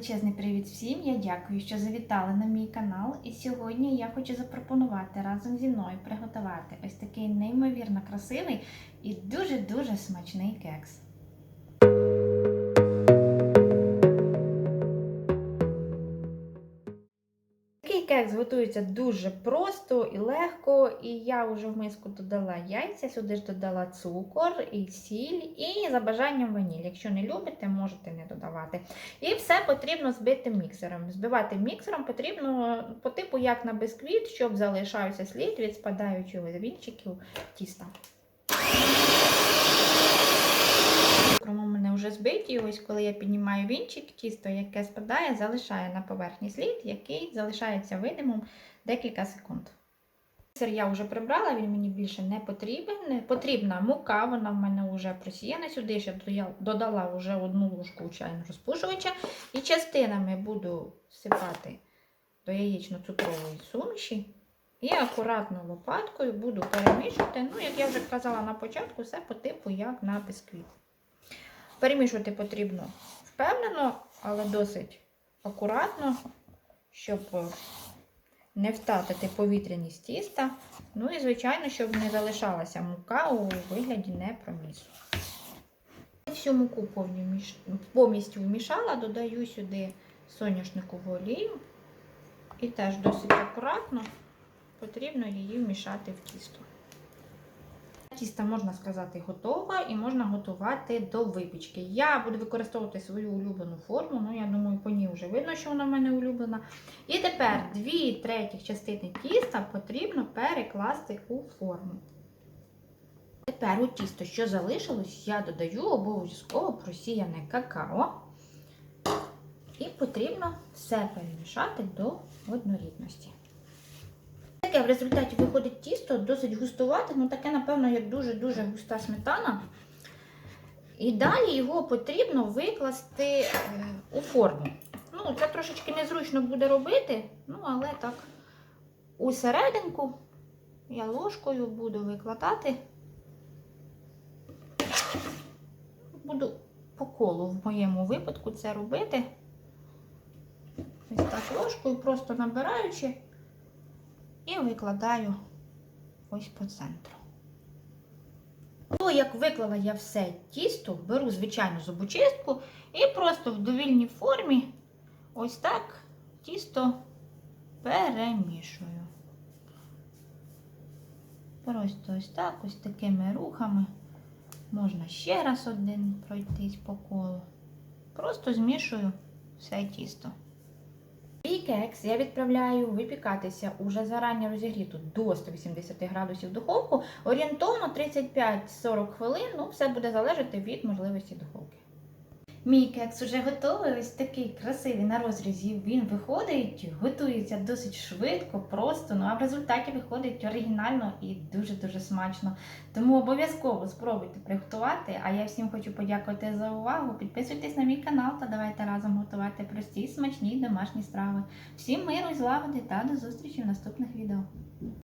величезний привіт всім! Я дякую, що завітали на мій канал. І сьогодні я хочу запропонувати разом зі мною приготувати ось такий неймовірно красивий і дуже-дуже смачний кекс. Такий кекс готується дуже просто і легко, і я вже в миску додала яйця, сюди ж додала цукор і сіль, і за бажанням ваніль. Якщо не любите, можете не додавати. І все потрібно збити міксером. Збивати міксером потрібно по типу як на бисквіт, щоб залишався слід від спадаючих вінчиків тіста. Крому мене вже збиті. Ось коли я піднімаю вінчик, тісто, яке спадає, залишає на поверхні слід, який залишається видимим декілька секунд. Сир я вже прибрала, він мені більше не потрібен. Потрібна мука, вона в мене вже просіяна. Сюди ще додала вже одну ложку чайного розпушувача. І частинами буду всипати до яєчно-цукрової суміші. І акуратно лопаткою буду перемішувати. Ну, як я вже казала на початку, все по типу як на бисквіт. Перемішувати потрібно впевнено, але досить акуратно, щоб не втратити повітряність тіста. Ну і, звичайно, щоб не залишалася мука у вигляді непромісу. Всю муку повністю вмішала, додаю сюди соняшникову олію. І теж досить акуратно потрібно її вмішати в тісто. Тісто, можна сказати, готове і можна готувати до випічки. Я буду використовувати свою улюблену форму, ну, я думаю, по ній вже видно, що вона в мене улюблена. І тепер дві третіх частини тіста потрібно перекласти у форму. Тепер у тісто, що залишилось, я додаю обов'язково просіяне какао. І потрібно все перемішати до однорідності. Таке в результаті виходить тісто досить густувате, ну таке, напевно, як дуже-дуже густа сметана. І далі його потрібно викласти у форму. Ну, Це трошечки незручно буде робити, ну, але так, у серединку я ложкою буду викладати. Буду по колу в моєму випадку це робити. Ось так ложкою, просто набираючи. І викладаю ось по центру. То, як виклала я все тісто, беру звичайну зубочистку і просто в довільній формі ось так тісто перемішую. Просто ось так, ось такими рухами. Можна ще раз один пройтись по колу. Просто змішую все тісто. Кекс я відправляю випікатися уже зарані розігріту до 180 градусів духовку. Орієнтовно 35-40 хвилин, ну все буде залежати від можливості духовки. Мій кекс вже готовий, ось такий красивий на розрізі. Він виходить, готується досить швидко, просто, ну а в результаті виходить оригінально і дуже-дуже смачно. Тому обов'язково спробуйте приготувати. А я всім хочу подякувати за увагу. Підписуйтесь на мій канал та давайте разом готувати прості, смачні домашні страви. Всім миру, злагоди та до зустрічі в наступних відео.